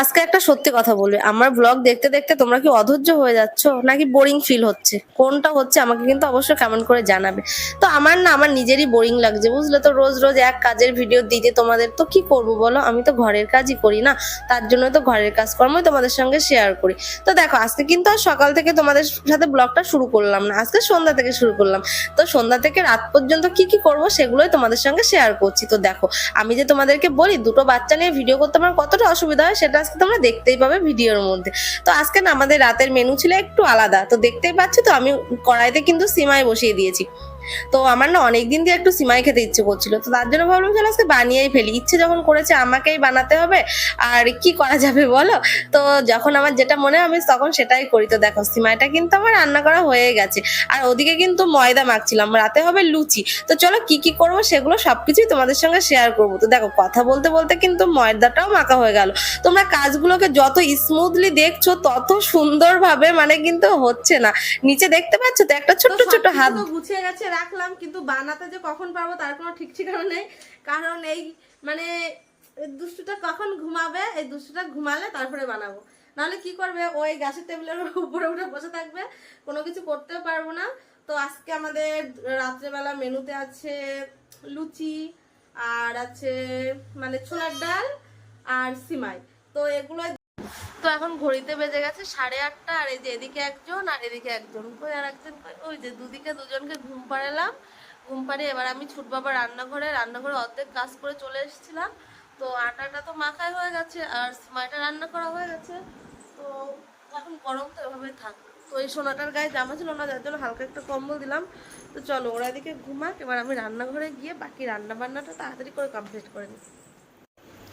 আজকে একটা সত্যি কথা বলবে। আমার ব্লগ দেখতে দেখতে তোমরা কি অধৈর্য হয়ে যাচ্ছ? নাকি বোরিং ফিল হচ্ছে? কোনটা হচ্ছে আমাকে কিন্তু অবশ্যই কমেন্ট করে জানাবে। তো আমার না, আমার নিজেরই বোরিং লাগছে, বুঝলে তো? রোজ রোজ এক কাজের ভিডিও দিতে তোমাদের তো কি করব বলো? আমি তো ঘরের কাজই করি না। তার জন্য তো ঘরের কাজকর্মই তোমাদের সঙ্গে শেয়ার করি। তো দেখো, আজকে কিন্তু আর সকাল থেকে তোমাদের সাথে ব্লগটা শুরু করলাম না। আজকে সন্ধ্যা থেকে শুরু করলাম। তো সন্ধ্যা থেকে রাত পর্যন্ত কি কি করব সেগুলোই তোমাদের সঙ্গে শেয়ার করছি। তো দেখো, আমি যে তোমাদেরকে বলি, দুটো বাচ্চা নিয়ে ভিডিও করতে আমার কতটা অসুবিধা হয় সেটা আজকে তোমরা দেখতেই পাবে ভিডিওর মধ্যে। তো আজকে না আমাদের রাতের মেনু ছিল একটু আলাদা। তো দেখতেই পাচ্ছ তো আমি কড়াইতে কিন্তু সিমাই বসিয়ে দিয়েছি। তো আমার না অনেকদিন দিয়ে একটু সিমাই খেতে ইচ্ছে করছিল। তো তার জন্য ভাবলাম চলো আজকে বানিয়েই ফেলি। ইচ্ছে যখন করেছে আমাকেই বানাতে হবে। আর কি করা যাবে বলো? তো যখন আমার যেটা মনে হয় আমি তখন সেটাই করি। তো দেখো সিমাইটা কিন্তু আমার রান্না করা হয়ে গেছে। আর ওদিকে কিন্তু ময়দা মাখছিলাম। রাতে হবে লুচি। তো চলো কি কি করব সেগুলো সবকিছুই তোমাদের সঙ্গে শেয়ার করব। তো দেখো কথা বলতে বলতে কিন্তু ময়দাটাও মাখা হয়ে গেল। তোমরা কাজগুলোকে যত স্মুথলি দেখছ তত সুন্দরভাবে মানে কিন্তু হচ্ছে না। নিচে দেখতে পাচ্ছ তো একটা ছোট্ট ছোট্ট হাত গুছিয়ে গেছে রাখলাম, কিন্তু বানাতে যে কখন পারব তার কোনো ঠিক ঠিকানা নেই। কারণ এই মানে দুষ্টুটা কখন ঘুমাবে, এই দুষ্টুটা ঘুমালে তারপরে বানাবো। নাহলে কি করবে? ওই গ্যাসের টেবিলের উপরে উঠে বসে থাকবে, কোনো কিছু করতেও পারব না। তো আজকে আমাদের রাত্রেবেলা মেনুতে আছে লুচি, আর আছে মানে ছোলার ডাল আর সিমাই। তো এগুলো তো এখন ঘড়িতে বেজে গেছে সাড়ে আটটা, আর এই যে এদিকে একজন আর এদিকে একজন। কই আর একজন? কই? ওই যে দুদিকে দুজনকে ঘুম পাড়ালাম। ঘুম পাড়িয়ে এবার আমি ছুট আবার রান্নাঘরে রান্নাঘরে অর্ধেক কাজ করে চলে এসেছিলাম। তো আটাটা তো মাখাই হয়ে গেছে আর সিমাইটা রান্না করা হয়ে গেছে। তো এখন গরম তো এভাবে থাক। তো এই সোনাটার গায়ে জামা ছিল না, যার জন্য হালকা একটা কম্বল দিলাম। তো চলো ওরা এদিকে ঘুমাক, এবার আমি রান্নাঘরে গিয়ে বাকি রান্না বান্নাটা তাড়াতাড়ি করে কমপ্লিট করে নিই।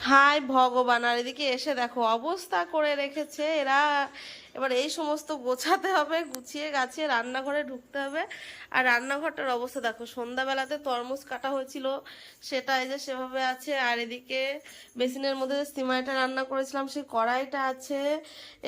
হাই ভগবান, আর এদিকে এসে দেখো অবস্থা করে রেখেছে। এরা এবার এই সমস্ত গোছাতে হবে, গুছিয়ে গাছিয়ে রান্নাঘরে ঢুকতে হবে। আর রান্নাঘরটার অবস্থা দেখো, সন্ধ্যাবেলাতে তরমুজ কাটা হয়েছিল, সেটা এই যে সেভাবে আছে। আর এদিকে বেসিনের মধ্যে যে সিমাইটা রান্না করেছিলাম, সেই কড়াইটা আছে।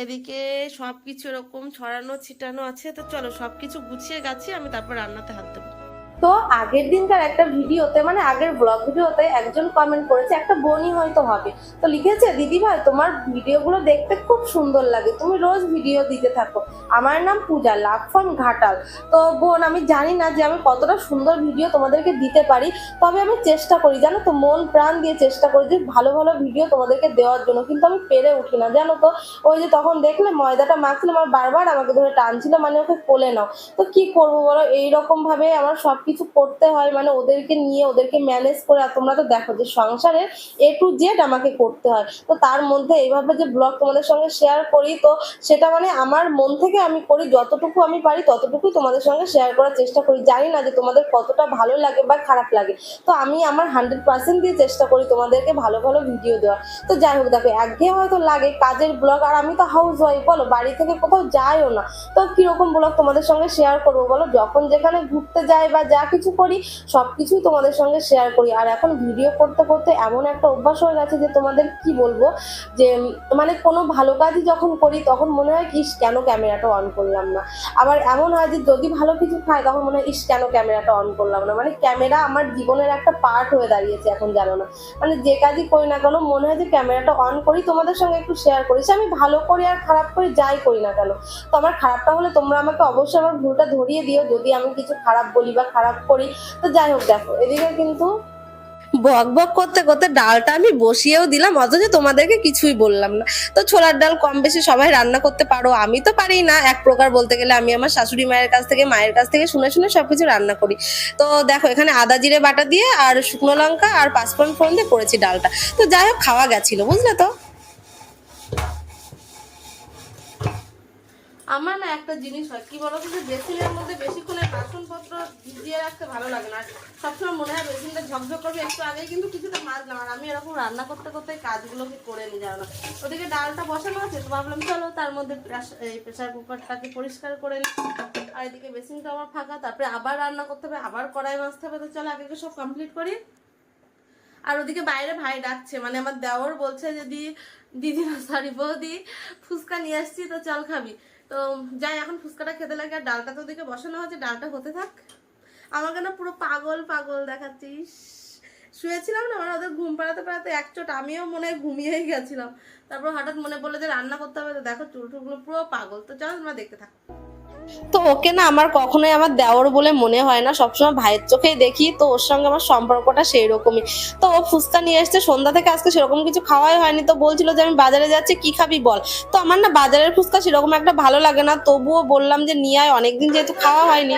এদিকে সব কিছু এরকম ছড়ানো, ছিটানো আছে। তো চলো সব কিছু গুছিয়ে গাছিয়ে আমি তারপর রান্নাতে হাত দেবো। তো আগের দিনকার একটা ভিডিওতে মানে আগের ব্লগ ভিডিওতে একজন কমেন্ট করেছে, একটা বোনই হয়তো হবে তো লিখেছে, দিদি ভাই, তোমার ভিডিওগুলো দেখতে খুব সুন্দর লাগে। তুমি রোজ ভিডিও দিতে থাকো। আমার নাম পূজা, লাভ ফ্রম ঘাটাল। তো বোন, আমি জানি না যে আমি কতটা সুন্দর ভিডিও তোমাদেরকে দিতে পারি, তবে আমি চেষ্টা করি, জানো তো, মন প্রাণ দিয়ে চেষ্টা করি যে ভালো ভালো ভিডিও তোমাদেরকে দেওয়ার জন্য। কিন্তু আমি পেরে উঠি না, জানো তো। ওই যে তখন দেখলে ময়দাটা মাখছিলাম আমার বারবার আমাকে ধরে টানছিল মানে ওকে কোলে নাও। তো কি করব বলো? এইরকম আমার আমার সবকিছু করতে হয় মানে ওদেরকে নিয়ে, ওদেরকে ম্যানেজ করে, আর তোমরা তো দেখো যে সংসারের এ টু জেড আমাকে করতে হয়। তো তার মধ্যে এইভাবে যে ব্লগ তোমাদের সঙ্গে শেয়ার করি, তো সেটা মানে আমার মন থেকে আমি করি, যতটুকু আমি পারি ততটুকুই তোমাদের সঙ্গে শেয়ার করার চেষ্টা করি। জানি না যে তোমাদের কতটা ভালো লাগে বা খারাপ লাগে। তো আমি আমার হান্ড্রেড পার্সেন্ট দিয়ে চেষ্টা করি তোমাদেরকে ভালো ভালো ভিডিও দেওয়ার। তো যাই হোক, দেখো, একঘেয়ে হয়তো লাগে কাজের ব্লগ আর আমি তো হাউস ওয়াইফ বলো, বাড়ি থেকে কোথাও যাইও না। তো কীরকম ব্লগ তোমাদের সঙ্গে শেয়ার করব বলো? যখন যেখানে ঘুরতে যাই বা যা কিছু করি সব কিছুই তোমাদের সঙ্গে শেয়ার করি। আর এখন ভিডিও করতে করতে এমন একটা অভ্যাস হয়ে গেছে যে তোমাদের কি বলব যে মানে কোনো ভালো কাজই যখন করি তখন মনে হয় ইস, কেন ক্যামেরাটা অন করলাম না? আবার এমন হয় যে যদি ভালো কিছু খাই তখন মনে হয় ইস কেন ক্যামেরাটা অন করলাম না? মানে ক্যামেরা আমার জীবনের একটা পার্ট হয়ে দাঁড়িয়েছে এখন জানো না। মানে যে কাজই করি না কেন মনে হয় যে ক্যামেরাটা অন করি তোমাদের সঙ্গে একটু শেয়ার করি। সে আমি ভালো করি আর খারাপ করি যাই করি না কেন। তো আমার খারাপটা হলে তোমরা আমাকে অবশ্যই আমার ভুলটা ধরিয়ে দিও। যদি আমি কিছু খারাপ বলি বা খারাপ করি। তো যাই হোক, দেখো, এদিকে কিন্তু বক বক করতে করতে ডালটা আমি বসিয়েও দিলাম, অথচ তোমাদেরকে কিছুই বললাম না। তো ছোলার ডাল কম বেশি সবাই রান্না করতে পারো, আমি তো পারি না। এক প্রকার বলতে গেলে আমি আমার শাশুড়ি মায়ের কাছ থেকে, মায়ের কাছ থেকে শুনে শুনে সবকিছু রান্না করি। তো দেখো, এখানে আদা জিরে বাটা দিয়ে আর শুকনো লঙ্কা আর পাঁচফোড়ন ফোড়ন দিয়ে করেছি ডালটা। তো যাই হোক, খাওয়া গেছিল, বুঝলে তো? আমার না একটা জিনিস হয়, কি বলতো, যে বেসিনের মধ্যে ভিজিয়ে রাখতে ভালো লাগে না। সবসময় মনে হয় বেসিনটা ঝকঝক করবে একটু আগেই, কিন্তু কিছুটা মাজলাম আর আমি এরকম রান্না করতে করতে কাজগুলোকে করে নিই, জানো। না ওদিকে ডালটা বসানো আছে, তো ভাবলাম চলো তার মধ্যে এই প্রেশার কুকারটাকে পরিষ্কার করে নিই। আর এদিকে বেসিনটা আমার ফাঁকা, তারপরে আবার রান্না করতে হবে, আবার কড়াই মাজতে হবে। তো চলো আগে সব কমপ্লিট করি। আর ওদিকে বাইরে ভাই ডাকছে মানে আমার দেওর বলছে যদি দিদি না সরি বৌদি, ফুচকা নিয়ে আসছি, তো চল খাবি। তো যাই, এখন ফুচকাটা খেতে লাগে। আর ডালটা তো ওদিকে বসানো হচ্ছে ডালটা হতে থাক। আমাকে না পুরো পাগল পাগল দেখাচ্ছিস শুয়েছিলাম না মানে ওদের ঘুম পাড়াতে পাড়াতে এক চোট আমিও মনে হয় ঘুমিয়েই গেছিলাম। তারপর হঠাৎ মনে পড়ল যে রান্না করতে হবে তো দেখো চুল টুলগুলো পুরো পাগল। তো চলো তোমরা দেখতে থাকো। তো ওকে না আমার কখনোই আমার দেওর বলে মনে হয় না সবসময় ভাইয়ের চোখেই দেখি তো ওর সঙ্গে আমার সম্পর্কটা সেই রকমই তো ও ফুচকা নিয়ে এসছে সন্ধ্যা থেকে আজকে সেরকম কিছু খাওয়াই হয়নি তো বলছিল যে আমি বাজারে যাচ্ছি কি খাবি বল? তো আমার না বাজারের ফুচকা সেরকম একটা ভালো লাগে না তবুও বললাম যে নিয়ে আয় অনেকদিন যেহেতু খাওয়া হয়নি।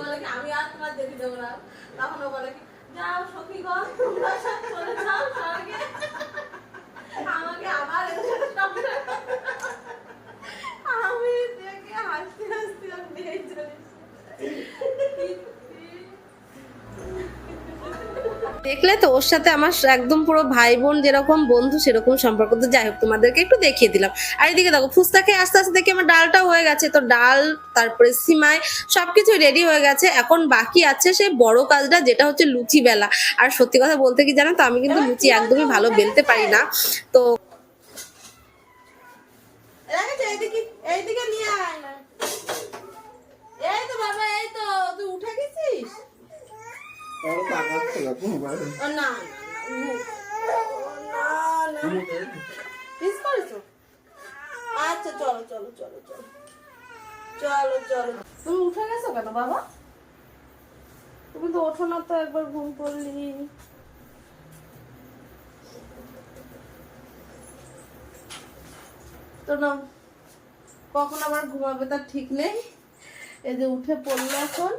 বলে কি আমি আর তোমার দেখে দেবো না? তখন ও বলে কি যাও সখী গো তোমরা সব চলে যাও স্বর্গে আমাকে আবার। আমি দেখে হাসতে হাসতে আমি নিয়ে চলে দেখলে তো ওর সাথে আমার একদম পুরো ভাই বোন যেরকম বন্ধু সেরকম সম্পর্ক। তো যাই হোক, তোমাদেরকে একটু দেখিয়ে দিলাম। আর এদিকে দেখো, ফুচকা আস্তে আস্তে দেখি আমার ডালটা হয়ে গেছে। তো ডাল, তারপরে সিমাই সবকিছু রেডি হয়ে গেছে। এখন বাকি আছে সেই বড় কাজটা, যেটা হচ্ছে লুচি বেলা। আর সত্যি কথা বলতে কি জানো তো, আমি কিন্তু লুচি একদমই ভালো বেলতে পারি না। তো এইদিকে নিয়ে আয়। না এই তো তুই উঠে গেছিস তাহলে তাকাচ্ছে না মোবাইল ও না না না মিস করেছ আচ্ছা চলো চলো চলো চলো। চলো চলো। তুমি উঠে গেছো কেন বাবা? তুমি তো ওঠো না তো একবার ঘুম পড়লি তো না কখন আবার ঘুমাবে তার ঠিক নেই? এই যে উঠে পড়ল এখন।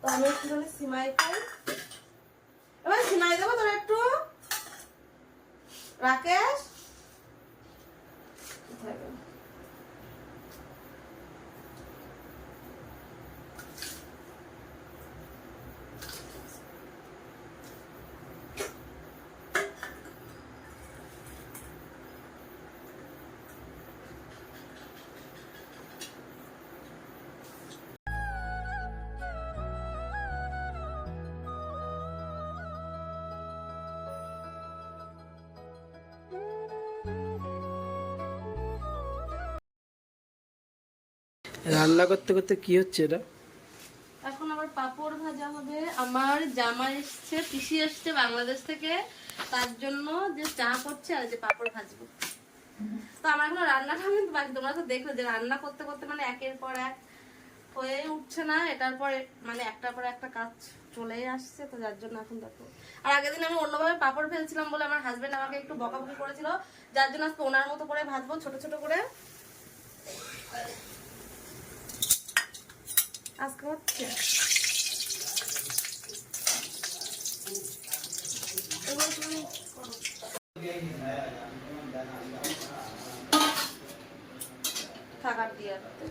তো আমি একটুখানি সিমাই খাই। এবার সিমাই দেবো তোর একটু। রাকেশ রান্না করতে করতে কি হচ্ছে এটা? এখন আবার পাপড় ভাজা হবে। আমার জামা এসছে, পিসি এসছে বাংলাদেশ থেকে। তার জন্য যে চা করছে আর যে পাপড় ভাজবো। তো আমার এখনও রান্নাটা কিন্তু বাকি তোমরা তো দেখলে যে রান্না করতে করতে মানে একের পর এক হয়ে উঠছে না। এটার পর মানে একটার পর একটা কাজ চলেই আসছে, তো যার জন্য এখন দেখো। আর আগের দিন আমি অন্যভাবে পাপড় ফেলছিলাম বলে আমার হাজবেন্ড আমাকে একটু বকাবকি করেছিল। যার জন্য আজকে ওনার মতো করে ভাজবো, ছোট ছোট করে। আজকে হচ্ছে এগুলো তুমি করো। দিয়ে রাখতে।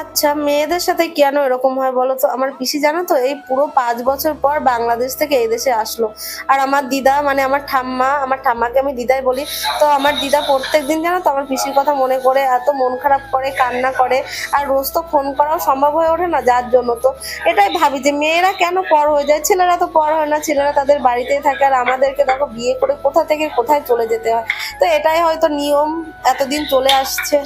আচ্ছা মেয়েদের সাথে কেন এরকম হয় বলো তো? আমার পিসি জানো তো, এই পুরো পাঁচ বছর পর বাংলাদেশ থেকে এই দেশে আসলো। আর আমার দিদা মানে আমার ঠাম্মা, আমার ঠাম্মাকে আমি দিদাই বলি, তো আমার দিদা প্রত্যেকদিন জানো তো আমার পিসির কথা মনে করে, এত মন খারাপ করে, কান্না করে, আর রোজ তো ফোন করাও সম্ভব হয়ে ওঠে না যার জন্য তো। এটাই ভাবি যে মেয়েরা কেন পর হয়ে যায়? ছেলেরা তো পর হয় না, ছেলেরা তাদের বাড়িতেই থাকে, আর আমাদেরকে দেখো বিয়ে করে কোথা থেকে কোথায় চলে যেতে হয়? তো এটাই হয়তো নিয়ম, এতদিন চলে আসছে।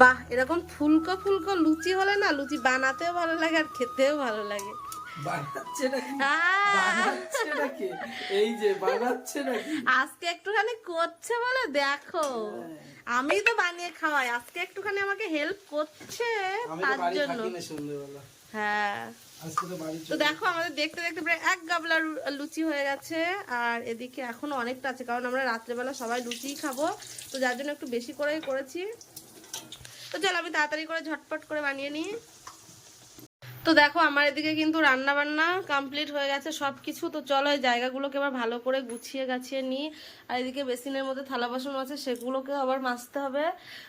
বাহ এরকম ফুলকো ফুলকো লুচি হলে না লুচি বানাতেও ভালো লাগে আর খেতেও ভালো লাগে। আজকে একটুখানি করছে বলে দেখো। আমি তো বানিয়ে খাওয়াই আজকে একটুখানি আমাকে হেল্প করছে তার জন্য। হ্যাঁ। তো দেখো আমাদের দেখতে দেখতে প্রায় এক গাবলা লুচি হয়ে গেছে আর এদিকে এখনও অনেকটা আছে কারণ আমরা রাত্রেবেলা সবাই লুচিই খাব। তো যার জন্য একটু বেশি করেই করেছি। তো চল আমি তাড়াতাড়ি করে ঝটপট করে বানিয়ে নিই। তো দেখো, আমার এদিকে কিন্তু রান্না বান্না কমপ্লিট হয়ে গেছে সব কিছু তো চলো এই জায়গাগুলোকে আবার ভালো করে গুছিয়ে গাছিয়ে নিই। আর এদিকে বেসিনের মধ্যে থালা বাসন আছে সেগুলোকে আবার মাজতে হবে।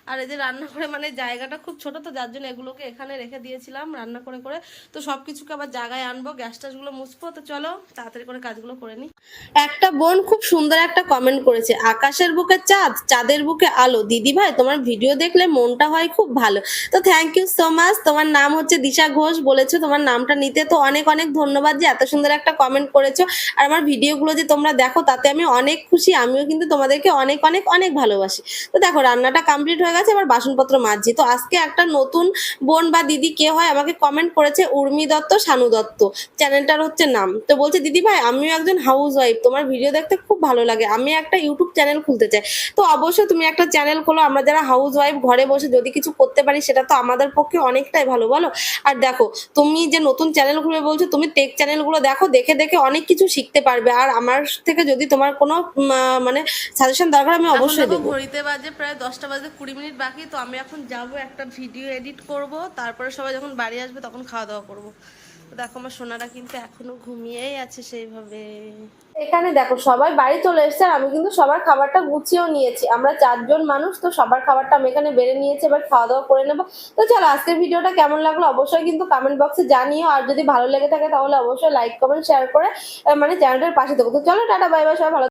আর এই যে রান্না করে মানে জায়গাটা খুব ছোট, তো যার জন্য এগুলোকে এখানে রেখে দিয়েছিলাম রান্না করে করে। তো সব কিছুকে আবার জায়গায় আনব, গ্যাস ট্যাসগুলো মুছবো। তো চলো, তাড়াতাড়ি করে কাজগুলো করে নিই। একটা বোন খুব সুন্দর একটা কমেন্ট করেছে, আকাশের বুকে চাঁদ, চাঁদের বুকে আলো। দিদি ভাই, তোমার ভিডিও দেখলে মনটা হয় খুব ভালো। তো থ্যাংক ইউ সো মাচ তোমার নাম হচ্ছে দিশা ঘোষ, বলেছে করেছ, তোমার নামটা নিতে তো অনেক অনেক ধন্যবাদ যে এত সুন্দর একটা কমেন্ট করেছ। আর আমার ভিডিওগুলো যে তোমরা দেখো, তাতে আমি অনেক খুশি, আমিও কিন্তু তোমাদেরকে অনেক অনেক অনেক ভালোবাসি। তো দেখো, রান্নাটা কমপ্লিট হয়ে গেছে, এবার বাসনপত্র মাজছি। তো আজকে একটা নতুন বোন বা দিদি কে হয় আমাকে কমেন্ট করেছে, উর্মি দত্ত, শানু দত্ত। চ্যানেলটার হচ্ছে নাম। তো বলছে, দিদি ভাই, আমিও একজন হাউস ওয়াইফ তোমার ভিডিও দেখতে খুব ভালো লাগে। আমি একটা ইউটিউব চ্যানেল খুলতে চাই। তো অবশ্যই তুমি একটা চ্যানেল খোলো, আমরা যারা হাউস ওয়াইফ ঘরে বসে যদি কিছু করতে পারি, সেটা তো আমাদের পক্ষে অনেকটাই ভালো, বলো? আর দেখো তুমি যে নতুন চ্যানেল খুলবে বলছো তুমি টেক চ্যানেলগুলো দেখো দেখে দেখে অনেক কিছু শিখতে পারবে। আর আমার থেকে যদি তোমার কোনো মানে সাজেশন দরকার আমি অবশ্যই দেবো। ঘড়িতে বাজে প্রায় দশটা বাজে কুড়ি মিনিট বাকি তো আমি এখন যাব একটা ভিডিও এডিট করব তারপরে সবাই যখন বাড়ি আসবে তখন খাওয়া দাওয়া করব। দেখো, আমার সোনারা কিন্তু এখনও ঘুমিয়েই আছে সেইভাবে। এখানে দেখো, সবাই বাড়ি চলে এসেছে আমি কিন্তু সবার খাবারটা গুছিয়েও নিয়েছি। আমরা চারজন মানুষ, তো সবার খাবারটা আমি এখানে বেড়ে নিয়েছি, এবার খাওয়া দাওয়া করে নেব। তো চলো, আজকের ভিডিওটা কেমন লাগল অবশ্যই কিন্তু কমেন্ট বক্সে জানিও। আর যদি ভালো লেগে থাকে তাহলে অবশ্যই লাইক কমেন্ট শেয়ার করে মানে চ্যানেলটার পাশে দেবো তো চলো, টাটা বাই বাই সবাই ভালো